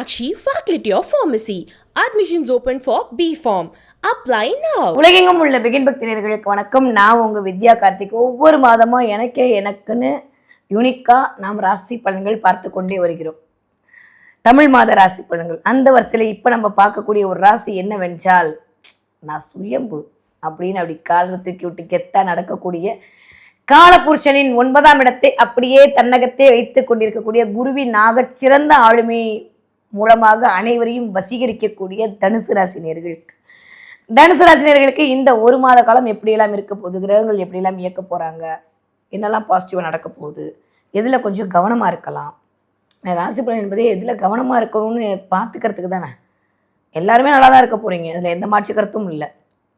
Meenakshi Faculty of pharmacy admissions open for B Pharm apply now உலகெங்கும் உள்ள begin பக்தினர்களுக்கு வணக்கம். நான் உங்கள் வித்யா கார்த்திக். ஒவ்வொரு மாதமும் எனக்கே எனக்குன்னு யூனிக்காக நாம் ராசி பலன்கள் பார்த்து கொண்டே வருகிறோம். தமிழ் மாத ராசி பலன்கள். அந்த வரிசையில் இப்போ நம்ம பார்க்கக்கூடிய ஒரு ராசி என்னவென்றால் நான் சுயம்பு அப்படின்னு அப்படி கால் தூக்கி விட்டு கெத்தா நடக்கக்கூடிய காலபுருஷனின் ஒன்பதாம் இடத்தை அப்படியே தன்னகத்தே வைத்து கொண்டிருக்கக்கூடிய குருவின் நாகச் சிறந்த ஆளுமை மூலமாக அனைவரையும் வசீகரிக்கக்கூடிய தனுசு ராசினியர்களுக்கு தனுசு ராசினியர்களுக்கு இந்த ஒரு மாத காலம் எப்படியெல்லாம் இருக்க போகுது? கிரகங்கள் எப்படியெல்லாம் இயக்க போகிறாங்க என்னெல்லாம் பாசிட்டிவாக நடக்க போகுது? எதில் கொஞ்சம் கவனமாக இருக்கலாம்? ராசி பலன் என்பதே எதில் கவனமாக இருக்கணும்னு பார்த்துக்கிறதுக்கு தானே. எல்லாருமே நல்லா தான் இருக்க போகிறீங்க அதில் எந்த மாற்று கருத்தும் இல்லை.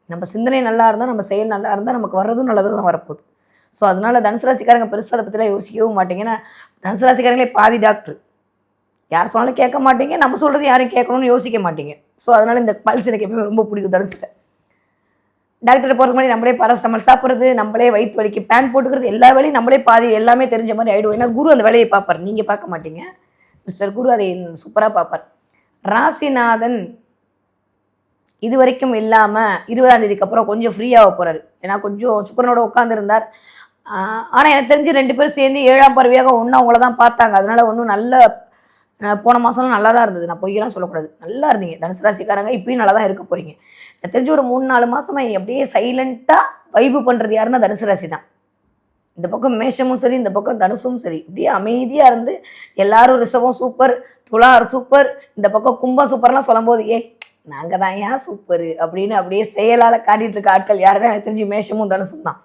நம்ம சிந்தனை நல்லா இருந்தால் நம்ம செயல் நல்லா இருந்தால் நமக்கு வர்றதும் நல்லது தான் வரப்போகுது. ஸோ அதனால தனுசு ராசிக்காரங்க பெருசாக அதை பற்றிலாம் யோசிக்கவும் மாட்டீங்க. ஏன்னா தனுசு ராசிக்காரங்களே பாதி டாக்டர் யார் சொன்னாலும் கேட்க மாட்டீங்க நம்ம சொல்கிறது யாரும் கேட்கணும்னு யோசிக்க மாட்டீங்க. ஸோ அதனால் இந்த பல்ஸ் எனக்கு எப்பவுமே ரொம்ப பிடிக்கும் தனுசுட்ட டாக்டரை போகிறதுக்கு முன்னாடி நம்மளே பாராஸ்டமல் சாப்பிட்றது நம்மளே வயிற்று வலிக்கு பேன் போட்டுக்கிறது எல்லா வேலையும் நம்மளே பாதி எல்லாமே தெரிஞ்ச மாதிரி ஆகிடுவோம் ஏன்னா குரு அந்த வேலையை பார்ப்பார். நீங்கள் பார்க்க மாட்டீங்க. மிஸ்டர் குரு அதை சூப்பராக பார்ப்பார். ராசிநாதன் இது வரைக்கும் இல்லாமல் இருபதாம் தேதிக்கு அப்புறம் கொஞ்சம் ஃப்ரீயாக போகிறாரு ஏன்னா கொஞ்சம் சுக்கரனோட உட்காந்துருந்தார் ஆனால் எனக்கு தெரிஞ்சு ரெண்டு பேரும் சேர்ந்து ஏழாம் பறவையாக ஒன்று அவங்கள தான் பார்த்தாங்க. அதனால் ஒன்றும் நல்ல போன மாதம்லாம் நல்லா தான் இருந்தது. நான் பொய்யெல்லாம் சொல்லக்கூடாது. நல்லா இருந்தீங்க. தனுசு ராசிக்காரங்க இப்பயும் நல்லா தான் இருக்க போகிறீங்க எனக்கு தெரிஞ்சு ஒரு மூணு நாலு மாதமா அப்படியே சைலண்ட்டாக வைப்பு பண்ணுறது யாருன்னா தனுசு ராசி தான் இந்த பக்கம் மேஷமும் சரி இந்த பக்கம் தனுசும் சரி. இப்படியே அமைதியாக இருந்து எல்லாரும் ரிஷபம் சூப்பர் துலா சூப்பர் இந்த பக்கம் கும்பம் சூப்பர்லாம் சொல்லும்போது ஏய் நாங்கள் தான் ஏன் சூப்பர் அப்படின்னு அப்படியே செயலால் காட்டிகிட்டு இருக்க ஆட்கள் யாருன்னா எனக்கு தெரிஞ்சு மேஷமும் தனுசும் தான்.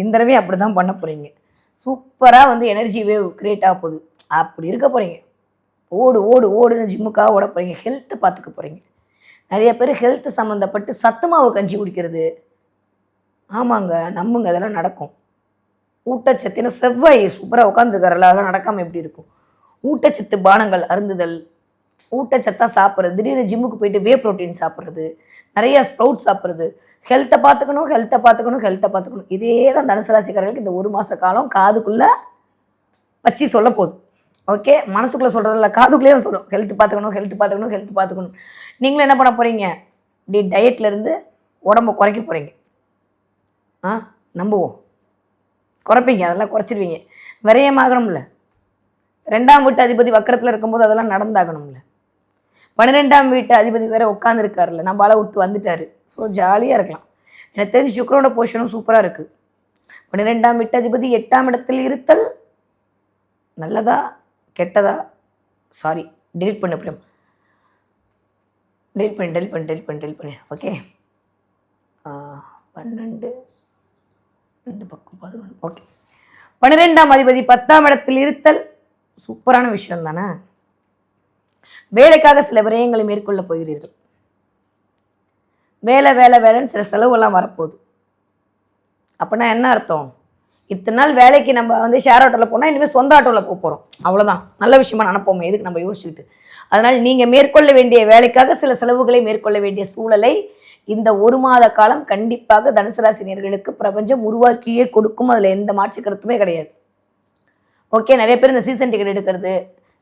இந்த தடவை அப்படி தான் பண்ண போகிறீங்க சூப்பராக வந்து எனர்ஜி வேவ் கிரியேட் ஆக போகுது. அப்படி இருக்க போகிறீங்க ஓடு ஓடு ஓடுன்னு ஜிம்முக்காக ஓட போகிறீங்க ஹெல்த்தை பார்த்துக்க போகிறீங்க நிறைய பேர் ஹெல்த்து சம்மந்தப்பட்டு சத்துமாவு கஞ்சி குடிக்கிறது. ஆமாங்க நம்புங்க அதெல்லாம் நடக்கும். ஊட்டச்சத்துன்னு செவ்வாய் சூப்பராக உட்காந்துருக்காருல்ல அதெல்லாம் நடக்காமல் எப்படி இருக்கும்? ஊட்டச்சத்து பானங்கள் அருந்துதல் ஊட்டச்சத்தாக சாப்பிட்றது திடீர்னு ஜிம்முக்கு போயிட்டு வே ப்ரோட்டீன் சாப்பிட்றது நிறைய ஸ்ப்ரவுட் சாப்பிட்றது. ஹெல்த்தை பார்த்துக்கணும் ஹெல்த்தை பார்த்துக்கணும் ஹெல்த்தை பார்த்துக்கணும். இதே தான் தனுசு ராசிக்காரர்களுக்கு இந்த ஒரு மாத காலம் காதுக்குள்ளே வச்சு சொல்ல போகுது. ஓகே மனசுக்குள்ளே சொல்கிறதில்ல காதுக்குள்ளேயும் சொல்லும். ஹெல்த் பார்த்துக்கணும் ஹெல்த் பார்த்துக்கணும் ஹெல்த் பார்த்துக்கணும் நீங்களும் என்ன பண்ண போகிறீங்க இப்படி டயட்லேருந்து உடம்பை உடம்ப குறைக்க போகிறீங்க ஆ? நம்புவோம். குறைப்பீங்க அதெல்லாம் குறைச்சிடுவீங்க விரயமாகணும்ல. ரெண்டாம் வீட்டு அதிபதி வக்கரத்தில் இருக்கும்போது அதெல்லாம் நடந்தாகணும்ல. பன்னிரெண்டாம் வீட்டு அதிபதி வேற உட்காந்துருக்காருல்ல நம்ம அளவு விட்டு வந்துட்டாரு. ஸோ ஜாலியாக இருக்கலாம். எனக்கு தெரிஞ்சு சுக்கரோட போஷனும் சூப்பராக இருக்குது பன்னிரெண்டாம் வீட்டு அதிபதி எட்டாம் இடத்தில் இருத்தல் நல்லதா? கெட்டதா? சாரி டெலிட் பண்ணு பிரேம். டெலிட் பண்ணு டெலிட் பண்ணு டெலிட் பண்ணு டெலிட் பண்ணு. ஓகே பன்னெண்டு. ரெண்டு பக்கம் பதினொன்று. ஓகே பன்னிரெண்டாம் அதிபதி பத்தாம் இடத்தில் இருத்தல் சூப்பரான விஷயம் தானே? வேலைக்காக சில விரயங்களை மேற்கொள்ள போகிறீர்கள். வேலை வேலை வேலைன்னு சில செலவெல்லாம் வரப்போகுது. அப்படின்னா என்ன அர்த்தம்? இத்தனை நாள் வேலைக்கு நம்ம வந்து ஷேர் ஆட்டோவில் போனால் இனிமேல் சொந்த ஆட்டோவில் போக போகிறோம் அவ்வளோதான் நல்ல விஷயமா நினைப்போமே எதுக்கு நம்ம யோசிச்சுக்கிட்டு? அதனால் நீங்கள் மேற்கொள்ள வேண்டிய வேலைக்காக சில செலவுகளை மேற்கொள்ள வேண்டிய சூழலை இந்த ஒரு மாத காலம் கண்டிப்பாக தனுசு ராசினியர்களுக்கு பிரபஞ்சம் உருவாக்கியே கொடுக்கும். அதில் எந்த மாற்று கருத்துமே கிடையாது. ஓகே நிறைய பேர் இந்த சீசன் டிக்கெட் எடுக்கிறது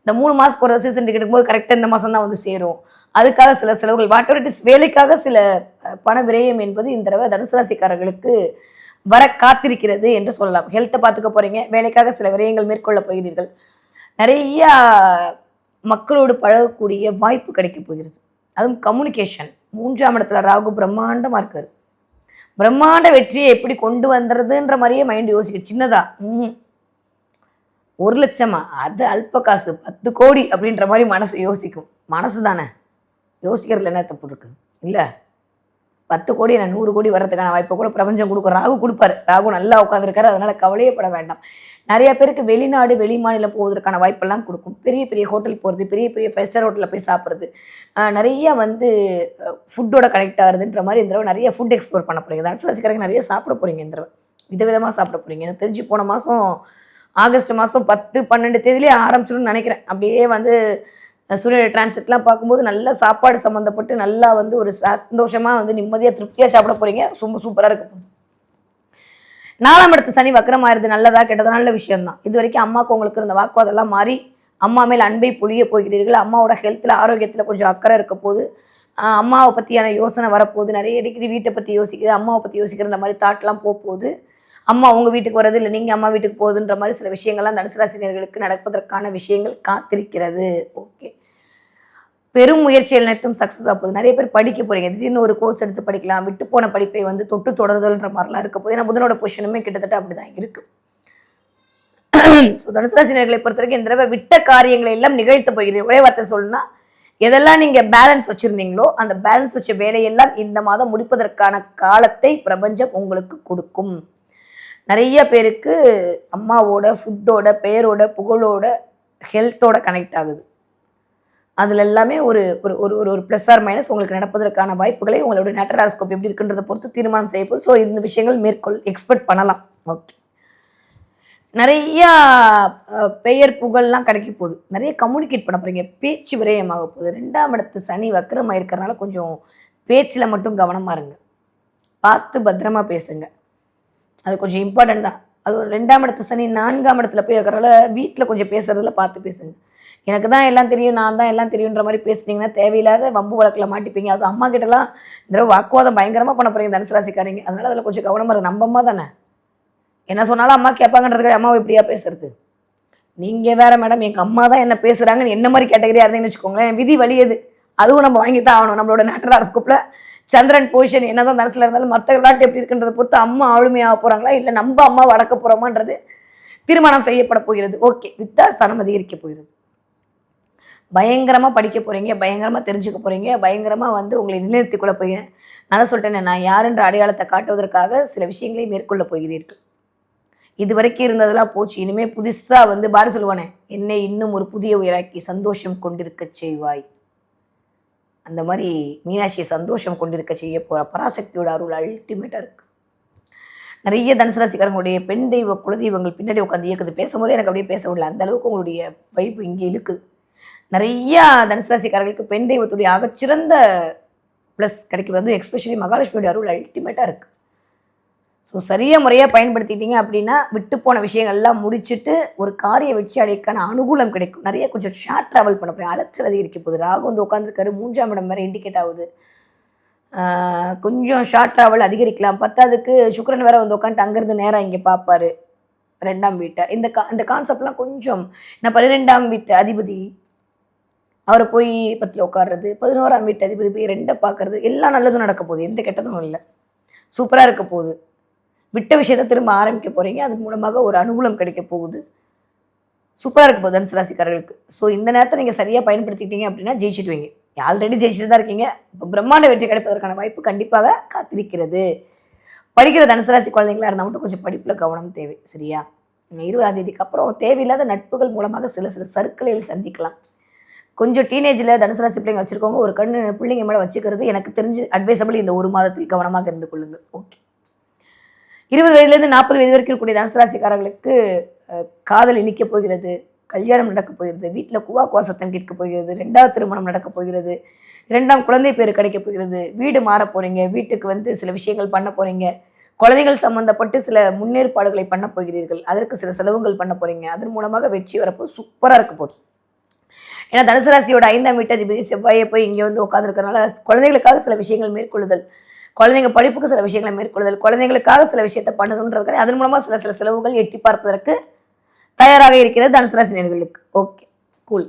இந்த மூணு மாதத்துக்கு ஒரு சீசன் டிக்கெட் எடுக்கும்போது கரெக்டாக இந்த மாதம் தான் வந்து சேரும். அதுக்காக சில செலவுகள் வாட் எவர் இட் இஸ் வேலைக்காக சில பண விரயம் என்பது இந்த தடவை தனுசு ராசிக்காரர்களுக்கு வர காத்திருக்கிறது என்று சொல்லலாம். ஹெல்த்தை பார்த்துக்க போறீங்க. வேலைக்காக சில விரயங்கள் மேற்கொள்ள போகிறீர்கள். நிறைய மக்களோடு பழகக்கூடிய வாய்ப்பு கிடைக்க போகிறது. அதுவும் கம்யூனிகேஷன் மூன்றாம் இடத்துல ராகு பிரம்மாண்டமாக இருக்காரு பிரம்மாண்ட வெற்றியை எப்படி கொண்டு வந்துடுறதுன்ற மாதிரியே மைண்ட் யோசிக்க. சின்னதா. ம் ஒரு லட்சமா? அது அல்ப காசு. பத்து கோடி அப்படின்ற மாதிரி மனசு யோசிக்கும். மனசு தானே யோசிக்கிறதுல என்ன தப்பு இருக்கு? இல்லை? பத்து கோடி நான் நூறு கோடி வர்றதுக்கான வாய்ப்பை கூட பிரபஞ்சம் கொடுக்கும். ராகு கொடுப்பாரு. ராகு நல்லா உட்காந்துருக்காரு அதனால கவலையே பட வேண்டாம். நிறைய பேருக்கு வெளிநாடு வெளி மாநிலம் போவதற்கான வாய்ப்பெல்லாம் கொடுக்கும். பெரிய பெரிய ஹோட்டல் போகிறது பெரிய பெரிய ஃபைவ் ஸ்டார் ஹோட்டலில் போய் சாப்பிட்றது. நிறைய வந்து ஃபுட்டோட கனெக்ட் ஆகுதுன்ற மாதிரி இந்த தடவை நிறைய ஃபுட் எக்ஸ்ப்ளோர் பண்ண போகிறீங்க தனுசு ராசிக்காரங்க நிறைய சாப்பிட போகிறீங்க இந்த தடவை. விதவிதமாக சாப்பிட போகிறீங்க எனக்கு தெரிஞ்சு போன மாதம் ஆகஸ்ட் மாதம் பத்து பன்னெண்டு தேதியிலே ஆரம்பிச்சிடும்னு நினைக்கிறேன். அப்படியே வந்து சூரிய டிரான்சிட்லாம் பார்க்கும்போது நல்ல சாப்பாடு சம்மந்தப்பட்டு நல்லா வந்து ஒரு சந்தோஷமாக வந்து நிம்மதியாக திருப்தியாக சாப்பிட போகிறீங்க ரொம்ப சூப்பராக இருக்கும் நாலாம் இடத்து சனி வக்கரமாயிருது நல்லதா கெட்டதா நல்ல விஷயம்தான். இது வரைக்கும் அம்மாவுக்கு உங்களுக்கு இருந்த வாக்குவாதெல்லாம் மாறி அம்மா மேல் அன்பை பொழிய போகிறீர்கள். அம்மாவோட ஹெல்த்தில் ஆரோக்கியத்தில் கொஞ்சம் அக்கறை இருக்க போது அம்மாவை பற்றியான யோசனை வரப்போகுது. நிறைய அடிக்கடி வீட்டை பற்றி யோசிக்கிறது அம்மாவை பற்றி யோசிக்கிற மாதிரி தாட்லாம் போக போகுது அம்மா உங்கள் வீட்டுக்கு வர்றது இல்லை நீங்கள் அம்மா வீட்டுக்கு போகுதுன்ற மாதிரி சில விஷயங்கள்லாம் தனுசு ராசினியர்களுக்கு நடப்பதற்கான விஷயங்கள் காத்திருக்கிறது. ஓகே பெரும் முயற்சிகள் அனைத்தும் சக்ஸஸ் ஆக போகுது. நிறைய பேர் படிக்க போறீங்க. திடீர்னு ஒரு கோர்ஸ் எடுத்து படிக்கலாம். விட்டு போன படிப்பை வந்து தொட்டு தொடர்தல்ன்ற மாதிரிலாம் இருக்க போது ஏன்னா புதனோட பொசிஷனுமே கிட்டத்தட்ட அப்படிதான் இருக்கு. ஸோ தனுசுராசினர்களை பொறுத்த வரைக்கும் இந்த தடவை விட்ட காரியங்களை எல்லாம் நிகழ்த்த போகிறீர்கள். ஒரே வார்த்தை சொல்லணும்னா எதெல்லாம் நீங்க பேலன்ஸ் வச்சிருந்தீங்களோ அந்த பேலன்ஸ் வச்ச வேலையெல்லாம் இந்த மாதம் முடிப்பதற்கான காலத்தை பிரபஞ்சம் உங்களுக்கு கொடுக்கும். நிறைய பேருக்கு அம்மாவோட ஃபுட்டோட பெயரோட புகழோட ஹெல்த்தோட கனெக்ட் ஆகுது. அதில் எல்லாமே ஒரு ஒரு ஒரு ஒரு ப்ளஸ் ஆர் மைனஸ் உங்களுக்கு நடப்பதற்கான வாய்ப்புகளை உங்களோட நேட்டராஸ்கோப் எப்படி இருக்குன்றதை பொறுத்து தீர்மானம் செய்ய ஸோ இந்த விஷயங்கள் மேற்கொள் எக்ஸ்பெக்ட் பண்ணலாம். ஓகே நிறையா பெயர் புகழ்லாம் கிடைக்க போகுது. நிறைய கம்யூனிகேட் பண்ண போகிறீங்க பேச்சு விரயமாக போகுது. ரெண்டாம் இடத்து சனி வக்கரமாக இருக்கிறனால கொஞ்சம் பேச்சில் மட்டும் கவனமாக இருங்க. பார்த்து பத்திரமா பேசுங்க. அது கொஞ்சம் இம்பார்ட்டன்ட் தான். அது ஒரு ரெண்டாம் இடத்து சனி நான்காம் இடத்துல போய் இருக்கிறனால வீட்டில் கொஞ்சம் பேசுகிறதுல பார்த்து பேசுங்க. எனக்கு தான் எல்லாம் தெரியும் நான் தான் எல்லாம் தெரியுன்ற மாதிரி பேசுனீங்கன்னா தேவையில்லாத வம்பு வழக்கில் மாட்டிப்பீங்க. அது அம்மா கிட்டலாம் இந்த தடவை வாக்குவாதம் பயங்கரமாக பண்ண போகிறீங்க தனுசு ராசிக்காரங்க. அதனால அதில் கொஞ்சம் கவனமாக இருக்குது நம்ம அம்மா தானே? என்ன சொன்னாலும் அம்மா கேட்பாங்கன்றது அம்மாவை இப்படியா பேசுறது? நீங்கள் வேற மேடம் எங்கள் அம்மா தான் என்ன பேசுகிறாங்கன்னு என்ன மாதிரி கேட்டகரியாக இருந்தீங்கன்னு வச்சுக்கோங்களேன். விதி வழியது அதுவும் நம்ம வாங்கி தான் ஆகணும். நம்மளோட நேட்டர் அரஸ்கோப்பில் சந்திரன் பொசிஷன் என்னதான் தனசில் இருந்தாலும் மற்ற விளையாட்டு எப்படி இருக்குன்றதை பொறுத்து அம்மா ஆளுமையாக போகிறாங்களா இல்லை நம்ம அம்மா வளர்க்க போகிறோமான்றது தீர்மானம் செய்யப்பட போகிறது. ஓகே வித்தாஸ்தானம் அதிகரிக்க போகிறது. பயங்கரமாக படிக்க போகிறீங்க பயங்கரமாக தெரிஞ்சுக்க போகிறீங்க பயங்கரமாக வந்து உங்களை நிலைநிறுத்திக் கொள்ள போகிறீங்க நான் தான் சொல்லிட்டேனே நான் யாருன்ற அடையாளத்தை காட்டுவதற்காக சில விஷயங்களை மேற்கொள்ள போகிறீர்கள். இது வரைக்கும் இருந்ததெல்லாம் போச்சு இனிமே புதுசாக வந்து பாரு சொல்லுவானே என்னை இன்னும் ஒரு புதிய உயராக்கி சந்தோஷம் கொண்டிருக்க செய்வாய். அந்த மாதிரி மீனாட்சியை சந்தோஷம் கொண்டிருக்க செய்ய போகிற பராசக்தியோட அருள் அல்டிமேட்டாக இருக்குது நிறைய தனுசராசிக்காரங்களுடைய பெண் தெய்வ குலதெய்வங்கள் பின்னாடி உட்காந்து இயக்குது பேசும்போதே எனக்கு அப்படியே பேச விடல. அந்த அளவுக்கு உங்களுடைய வைப்பு இங்கே இழுக்குது. நிறைய தனுசு ராசிக்காரர்களுக்கு பெண் தெய்வத்துடைய ஆகச்சிறந்த ப்ளஸ் கிடைக்கிறது வந்து எக்ஸ்பெஷலி மகாலட்சுமியுடைய அருள் அல்டிமேட்டாக இருக்குது ஸோ சரியாக முறையாக பயன்படுத்திட்டீங்க அப்படின்னா விட்டு போன விஷயங்கள்லாம் முடிச்சுட்டு ஒரு காரிய வெற்றி அடைக்கான அனுகூலம் கிடைக்கும். நிறைய கொஞ்சம் ஷார்ட் ட்ராவல் பண்ண போகிறேன் அலைச்சல் அதிகரிக்க போகுது. ராகு வந்து உட்காந்துருக்காரு மூன்றாம் இடம் வேறு இண்டிகேட் ஆகுது. கொஞ்சம் ஷார்ட் ட்ராவல் அதிகரிக்கலாம். பத்தாவதுக்கு சுக்கரன் வேற வந்து உட்காந்துட்டு அங்கேருந்து நேராக இங்கே பார்ப்பாரு ரெண்டாம் வீட்டை. இந்த கா இந்த கான்செப்ட்லாம் கொஞ்சம் நான் பன்னிரெண்டாம் வீட்டு அதிபதி அவரை போய் பத்தில் உட்கார்றது பதினோராம் வீட்டு அதிபதி போய் ரெண்டை பார்க்கறது எல்லாம் நல்லதும் நடக்க போகுது. எந்த கெட்டதும் இல்லை. சூப்பராக இருக்க போகுது. விட்ட விஷயத்தை திரும்ப ஆரம்பிக்க போகிறீங்க அது மூலமாக ஒரு அனுகூலம் கிடைக்க போகுது. சூப்பராக இருக்க போகுது தனுசு ராசிக்காரர்களுக்கு. ஸோ இந்த நேரத்தை நீங்கள் சரியாக பயன்படுத்திக்கிட்டீங்க அப்படின்னா ஜெயிச்சிடுவீங்க. ஆல்ரெடி ஜெயிச்சுட்டு தான் இருக்கீங்க. இப்போ பிரம்மாண்ட வெற்றி கிடைப்பதற்கான வாய்ப்பு கண்டிப்பாக காத்திருக்கிறது. படிக்கிற தனுசு ராசி குழந்தைங்களா இருந்தால் மட்டும் கொஞ்சம் படிப்பில் கவனம் தேவை. சரியா? இருபதாம் தேதிக்கு அப்புறம் தேவையில்லாத நட்புகள் மூலமாக சில சில சர்க்கிளில் சந்திக்கலாம். கொஞ்சம் டீனேஜில் தனுசு ராசி பிள்ளைங்க வச்சுருக்கவங்க ஒரு கண்ணு பிள்ளைங்க மேலே வச்சுக்கிறது எனக்கு தெரிஞ்சு அட்வைசபிள் இந்த ஒரு மாதத்தில் கவனமாக இருந்து கொள்ளுங்கள். ஓகே இருபது வயதுலேருந்து நாற்பது வயது வரைக்கும் இருக்கக்கூடிய தனுசு ராசிக்காரர்களுக்கு காதல் இனிக்க போகிறது கல்யாணம் நடக்க போகிறது வீட்டில் குவா கோசத்தம் சத்தம் கேட்க போகிறது ரெண்டாவது திருமணம் நடக்கப் போகிறது இரண்டாம் குழந்தை பேர் கிடைக்க போகிறது வீடு மாற போகிறீங்க வீட்டுக்கு வந்து சில விஷயங்கள் பண்ண போகிறீங்க குழந்தைகள் சம்மந்தப்பட்டு சில முன்னேற்பாடுகளை பண்ண போகிறீர்கள் அதற்கு சில செலவுகள் பண்ண போகிறீங்க அதன் மூலமாக வெற்றி வரப்போது சூப்பராக இருக்க போகுது. ஏன்னா தனுசு ராசியோட ஐந்தாம் வீட்டதிபதி செவ்வாயை போய் இங்கே வந்து உட்காந்துருக்கறனால குழந்தைகளுக்காக சில விஷயங்கள் மேற்கொள்ளுதல் குழந்தைங்க படிப்புக்கு சில விஷயங்களை மேற்கொள்ளுதல் குழந்தைங்களுக்காக சில விஷயத்தை பண்ணுதுன்றது அதன் மூலமாக சில சில செலவுகள் எட்டி பார்ப்பதற்கு தயாராக இருக்கிறது தனுசு ராசி நேர்களுக்கு. ஓகே கூல்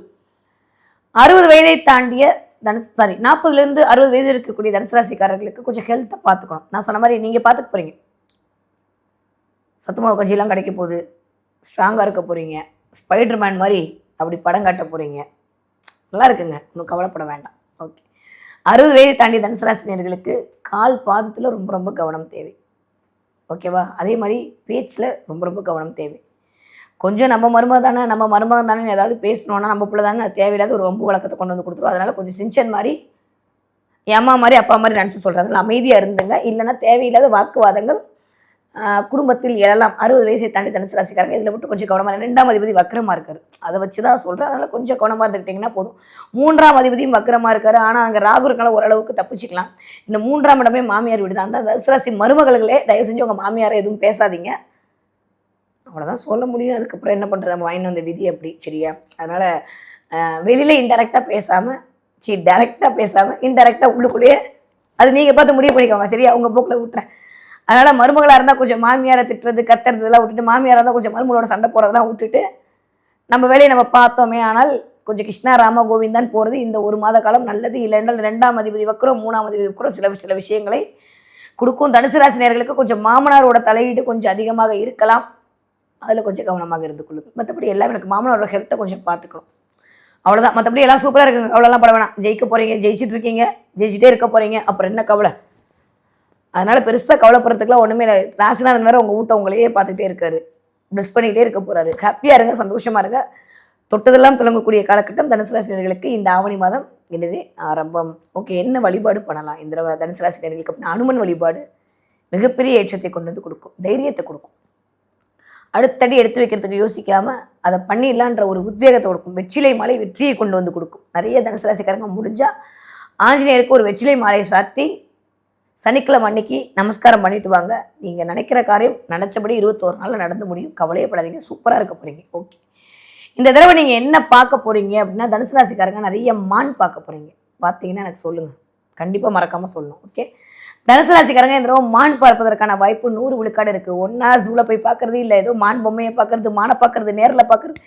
அறுபது வயதை தாண்டிய தனுசு சாரி நாற்பதுலேருந்து அறுபது வயது இருக்கக்கூடிய தனுசு ராசிக்காரர்களுக்கு கொஞ்சம் ஹெல்த்தை பார்த்துக்கணும். நான் சொன்ன மாதிரி நீங்கள் பார்த்துக்க போகிறீங்க சத்துமாவு கஞ்சிலாம் கிடைக்க போகுது. ஸ்ட்ராங்காக இருக்க போகிறீங்க ஸ்பைடர்மேன் மாதிரி அப்படி படம் காட்ட போகிறீங்க நல்லா இருக்குங்க. ஒன்றும் கவலைப்பட வேண்டாம். ஓகே அறுபது வயதை தாண்டி தனுசராசினியர்களுக்கு கால் பாதத்தில் ரொம்ப ரொம்ப கவனம் தேவை. ஓகேவா அதே மாதிரி பேச்சில் ரொம்ப ரொம்ப கவனம் தேவை. கொஞ்சம் நம்ம மருமக தானே நம்ம மருமகம் தானே ஏதாவது பேசணுன்னா நம்ம பிள்ளை தானே தேவையில்லாத ஒரு வம்பு வழக்கத்தை கொண்டு வந்து கொடுத்துருவோம் அதனால கொஞ்சம் சிஞ்சன் மாதிரி என் அம்மா மாதிரி அப்பா மாதிரி நினச்சி சொல்கிறதுல அமைதியாக இருந்துங்க. இல்லைன்னா தேவையில்லாத வாக்குவாதங்கள் குடும்பத்தில் எழலாம் அறுபது வயசை தாண்டி தனுசு ராசிக்காரங்க. இதில் மட்டும் கொஞ்சம் கவனமாக ரெண்டாம் அதிபதி வக்கரமாக இருக்காரு. அதை வச்சு தான் சொல்கிறேன் அதனால் கொஞ்சம் கவனமாக இருந்துக்கிட்டிங்கன்னா போதும். மூன்றாம் அதிபதியும் வக்கரமாக இருக்காரு. ஆனால் அங்கே ராகு ஓரளவுக்கு தப்பிச்சிக்கலாம். இந்த மூன்றாம் இடமே மாமியார் வீடு தான். அந்த தனுசு ராசி மருமகள்களே தயவு செஞ்சு உங்கள் மாமியாரை எதுவும் பேசாதீங்க. அவ்வளோதான் சொல்ல முடியும். அதுக்கப்புறம் என்ன பண்ணுறது நம்ம வாங்கிட்டு வந்த விதி அப்படி. சரியா? அதனால் வெளியில் இன்டெரக்டாக பேசாமல் சரி டேரெக்டாக பேசாமல் இன்டெரக்டாக உள்ளுக்குள்ளேயே அது நீங்கள் பார்த்து முடிவு பண்ணிக்கோங்க. சரியா? உங்கள் போக்கில் விட்டுறேன் அதனால் மருமகளாக இருந்தால் கொஞ்சம் மாமியாரை திட்டுறது கத்துறதுலாம் இதெல்லாம் விட்டுட்டு மாமியாராக இருந்தால் கொஞ்சம் மருமகளோட சண்டை போகிறதெல்லாம் விட்டுட்டு நம்ம வேலையை நம்ம பார்த்தோமே ஆனால் கொஞ்சம் கிருஷ்ணா ராம கோவிந்தான் போகிறது இந்த ஒரு மாத காலம் நல்லது. இல்லை என்றால் ரெண்டாம் அதிபதி வக்கரம் மூணாம் அதிபதி வக்கரம் சில சில விஷயங்களை கொடுக்கும். தனுசு ராசி நேர்களுக்கு கொஞ்சம் மாமனாரோட தலையீடு கொஞ்சம் அதிகமாக இருக்கலாம். அதில் கொஞ்சம் கவனமாக இருந்து கொள்ளுங்கள். மற்றபடி எல்லாம் எனக்கு மாமனாரோட ஹெல்த்தை கொஞ்சம் பார்த்துக்கணும். அவ்வளோதான் மற்றபடி எல்லாம் சூப்பராக இருக்குங்க. அவ்வளோலாம் பட வேணாம். ஜெயிக்க போகிறீங்க ஜெயிச்சிட்டு இருக்கீங்க ஜெயிச்சிட்டே இருக்க போகிறீங்க அப்புறம் என்ன கவலை? அதனால் பெருசாக கவலைப்படுறதுக்குலாம் ஒன்றுமே இல்லை. ராசிநாதன் வேறு உங்கள் வீட்டை உங்களையே பார்த்துக்கிட்டே இருக்காரு. ப்ளஸ் பண்ணிக்கிட்டே இருக்க போகிறாரு ஹாப்பியாக இருங்க சந்தோஷமாக இருங்க. தொட்டதெல்லாம் துலங்கக்கூடிய காலகட்டம் தனுசு ராசினர்களுக்கு இந்த ஆவணி மாதம் எனது ஆரம்பம். ஓகே என்ன வழிபாடு பண்ணலாம்? இந்த தனுசு ராசினர்களுக்கு அப்படின்னா அனுமன் வழிபாடு மிகப்பெரிய ஏற்றத்தை கொண்டு வந்து கொடுக்கும். தைரியத்தை கொடுக்கும். அடுத்தடி எடுத்து வைக்கிறதுக்கு யோசிக்காமல் அதை பண்ணிடலான்ற ஒரு உத்வேகத்தை கொடுக்கும். வெற்றிலை மாலை வெற்றியை கொண்டு வந்து கொடுக்கும். நிறைய தனுசு ராசிக்காரங்க முடிஞ்சால் ஆஞ்சநேயருக்கு ஒரு வெற்றிலை மாலையை சாத்தி சனிக்கிழமை அன்னைக்கு நமஸ்காரம் பண்ணிட்டு வாங்க. நீங்கள் நினைக்கிற காரியம் நினச்சபடி இருபத்தோரு நாளில் நடந்து முடியும். கவலையப்படாதீங்க. சூப்பராக இருக்க போகிறீங்க ஓகே இந்த தடவை நீங்கள் என்ன பார்க்க போகிறீங்க அப்படின்னா தனுசு ராசிக்காரங்க நிறைய மான் பார்க்க போகிறீங்க பார்த்தீங்கன்னா எனக்கு சொல்லுங்கள் கண்டிப்பாக மறக்காமல் சொல்லணும். ஓகே தனுசு ராசிக்காரங்க இந்த தடவை மான் பார்ப்பதற்கான வாய்ப்பு நூறு விழுக்காடு இருக்குது ஒன்றா ஜூவில் போய் பார்க்குறது இல்லை. ஏதோ மான் பொம்மையை பார்க்குறது மானை பார்க்குறது நேரில் பார்க்குறது.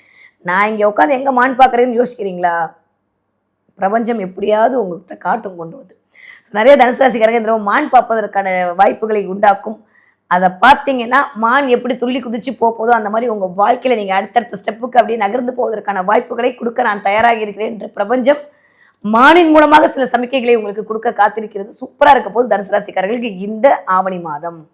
நான் இங்கே உட்காந்து எங்கே மான் பார்க்குறேன்னு யோசிக்கிறீங்களா? பிரபஞ்சம் எப்படியாவது உங்கள்கிட்ட காட்டும் கொண்டு வந்து. ஸோ நிறைய தனுசுராசிக்காரங்க இந்த மான் பார்ப்பதற்கான வாய்ப்புகளை உண்டாக்கும். அதை பார்த்தீங்கன்னா மான் எப்படி துள்ளி குதிச்சு போக போதோ அந்த மாதிரி உங்கள் வாழ்க்கையில் நீங்கள் அடுத்தடுத்த ஸ்டெப்புக்கு அப்படியே நகர்ந்து போவதற்கான வாய்ப்புகளை கொடுக்க நான் தயாராக இருக்கிறேன் என்று பிரபஞ்சம் மானின் மூலமாக சில சமிக்கைகளை உங்களுக்கு கொடுக்க காத்திருக்கிறது. சூப்பராக இருக்க போது தனுசு ராசிக்காரர்களுக்கு இந்த ஆவணி மாதம்.